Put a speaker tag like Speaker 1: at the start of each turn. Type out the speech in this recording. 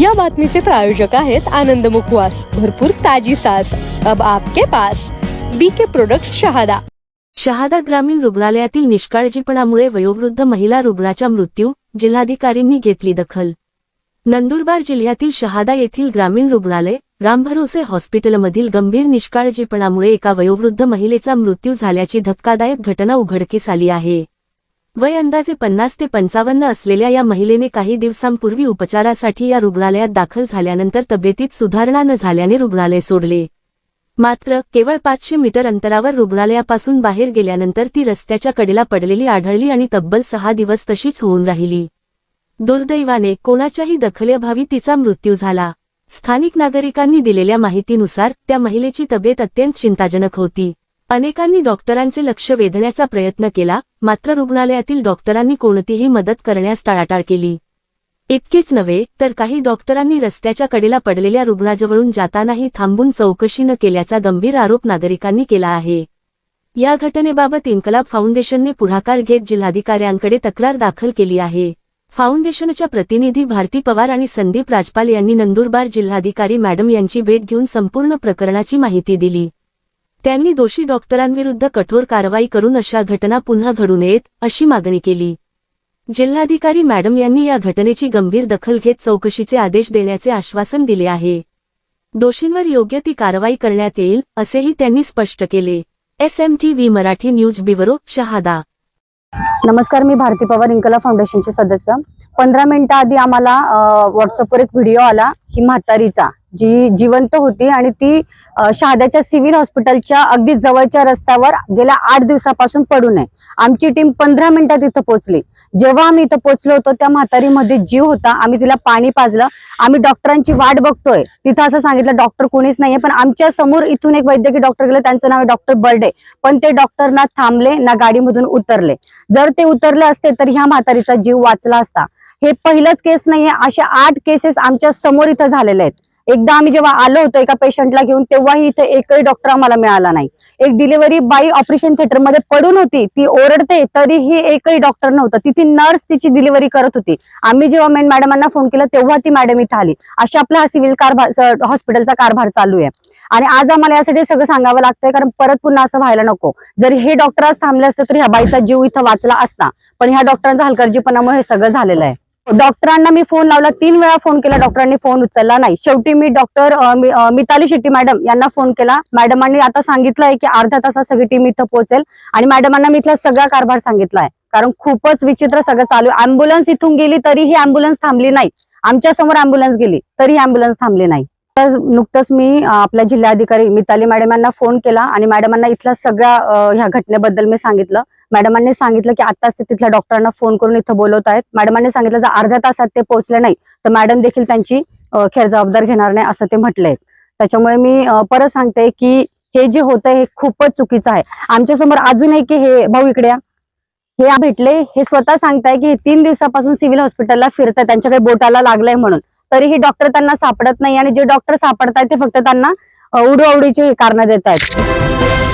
Speaker 1: या बातमीचे प्रायोजक आहेत आनंद मुखवास. भरपूर ताजी सास अब आपके pass. B K product Shahada.
Speaker 2: Shahada ग्रामीण रुग्णालयातील निष्काळजीपणामुळे वयोवृद्ध महिला रुग्णाचा मृत्यू जिल्हाधिकारींनी घेतली दखल. नंदुरबार जिल्ह्यातील शहादा येथील ग्रामीण रुग्णालय रामभरोसे हॉस्पिटलमधील गंभीर निष्काळजीपणामुळे एका वयोवृद्ध महिलेचा मृत्यू झाल्याची धक्कादायक घटना उघडकीस आली आहे. वय अंदाजे पन्नास ते पंचावन्न असलेल्या या महिलेने काही दिवसांपूर्वी उपचारासाठी या रुग्णालयात दाखल झाल्यानंतर तब्येतीत सुधारणा न झाल्याने रुग्णालय सोडले. मात्र केवळ पाचशे मीटर अंतरावर रुग्णालयापासून बाहेर गेल्यानंतर ती रस्त्याच्या कडेला पडलेली आढळली आणि तब्बल सहा दिवस तशीच होऊन राहिली. दुर्दैवाने कोणाच्याही दखलेअभावी तिचा मृत्यू झाला. स्थानिक नागरिकांनी दिलेल्या माहितीनुसार त्या महिलेची तब्येत अत्यंत चिंताजनक होती. अनेकांनी डॉक्टरांचे लक्ष वेधण्याचा प्रयत्न केला मात्र रुग्णालयातील डॉक्टरांनी कोणतीही मदत करण्यास टाळाटाळ केली. इतकेच नव्हे तर काही डॉक्टरांनी रस्त्याच्या कडेला पडलेल्या रुग्णाजवळून जातानाही थांबून चौकशी न केल्याचा गंभीर आरोप नागरिकांनी केला आहे. या घटनेबाबत इन्कलाब फाउंडेशनने पुढाकार घेत जिल्हाधिकाऱ्यांकडे तक्रार दाखल केली आहे. फाउंडेशनच्या प्रतिनिधी भारती पवार आणि संदीप राजपाल यांनी नंदुरबार जिल्हाधिकारी मॅडम यांची भेट घेऊन संपूर्ण प्रकरणाची माहिती दिली. त्यांनी दोषी डॉक्टरांविरुद्ध कठोर कारवाई करून अशा घटना पुन्हा घडू नयेत अशी मागणी केली. जिल्हाधिकारी मॅडम यांनी या घटनेची गंभीर दखल घेत चौकशीचे आदेश देण्याचे आश्वासन दिले आहे. दोषींवर योग्य ती कारवाई करण्यात येईल असेही त्यांनी स्पष्ट केले. S M T V Marathi news bureau Shahada.
Speaker 3: नमस्कार मी भारती पवार इंकला फाउंडेशनचे सदस्य. पंधरा मिनिटं आधी आम्हाला व्हॉट्सअपवर एक व्हिडिओ आला की म्हातारीचा. जी जिवंत होती आणि ती शहाद्याच्या सिव्हिल हॉस्पिटलच्या अगदी जवळच्या रस्त्यावर गेल्या आठ दिवसापासून पडून आहे आमची टीम पंधरा मिनिटात इथं पोहोचली. जेव्हा आम्ही इथं पोहोचलो होतो त्या म्हातारीमध्ये जीव होता. आम्ही तिला पाणी पाजलं. आम्ही डॉक्टरांची वाट बघतोय. तिथं असं सांगितलं डॉक्टर कोणीच नाहीये. पण आमच्यासमोर इथून एक वैद्यकीय डॉक्टर गेले. त्यांचं नाव आहे डॉक्टर बर्डे. पण ते डॉक्टर ना थांबले ना गाडीमधून उतरले. जर ते उतरले असते तर ह्या म्हातारीचा जीव वाचला असता. हे पहिलंच केस नाहीये. अशा आठ केसेस आमच्यासमोर इथं झालेले आहेत. एकदा आम्ही जेव्हा आलो होतो एका पेशंटला घेऊन तेव्हाही इथे एकही डॉक्टर आम्हाला मिळाला नाही. एक डिलिव्हरी बाई ऑपरेशन थिएटरमध्ये पडून होती ती ओरडते तरीही एकही डॉक्टर नव्हतं. तिथे नर्स तिची डिलिव्हरी करत होती. आम्ही जेव्हा मेन मॅडमांना फोन केला तेव्हा ती मॅडम इथं आली. अशा आपला हा सिव्हिल कारभार हॉस्पिटलचा कारभार चालू आहे. आणि आज आम्हाला यासाठी सगळं सांगावं लागतंय कारण परत पुन्हा असं व्हायला नको. जरी हे डॉक्टर आज थांबले असते तर ह्या बाईचा जीव इथं वाचला असता. पण ह्या डॉक्टरांचा हलगर्जीपणामुळे हे सगळं झालेलं आहे. डॉक्टरांना मी फोन लावला तीन वेळा फोन केला डॉक्टरांनी फोन उचलला नाही. शेवटी मी डॉक्टर मिताली शेट्टी मॅडम यांना फोन केला. मॅडमांनी आता सांगितलंय की अर्ध्या तासात सगळी टीम इथं पोहोचेल आणि मॅडमांना मी इथला सगळा कारभार सांगितलाय. कारण खूपच विचित्र सगळं चालू आहे. अँब्युलन्स इथून गेली तरी ही अँब्युलन्स थांबली नाही. आमच्यासमोर अँब्युलन्स गेली तरी अँब्युलन्स थांबली नाही. तर नुकतंच मी आपल्या जिल्हाधिकारी मिताली मॅडम यांना फोन केला आणि मॅडमांना इथल्या सगळ्या ह्या घटनेबद्दल मी सांगितलं. मॅडमांनी सांगितलं की आताच ते तिथल्या डॉक्टरांना फोन करून इथं बोलवत आहेत. मॅडमांनी सांगितलं जर अर्ध्या तासात ते पोहोचले नाही तर मॅडम देखील त्यांची खेर जबाबदार घेणार नाही असं ते म्हटलंय त्याच्यामुळे मी परत सांगते की हे जे होतंय हे खूपच चुकीचं आहे. आमच्यासमोर अजून आहे की हे भाऊ इकडे हे भेटले हे स्वतः सांगताय की हे तीन दिवसापासून सिव्हिल हॉस्पिटलला फिरताय त्यांच्या काही बोटाला लागलंय म्हणून. तरीही डॉक्टर त्यांना सापडत नाही आणि जे डॉक्टर सापडतायत ते फक्त त्यांना अ, उडवाउडीची कारण देत आहेत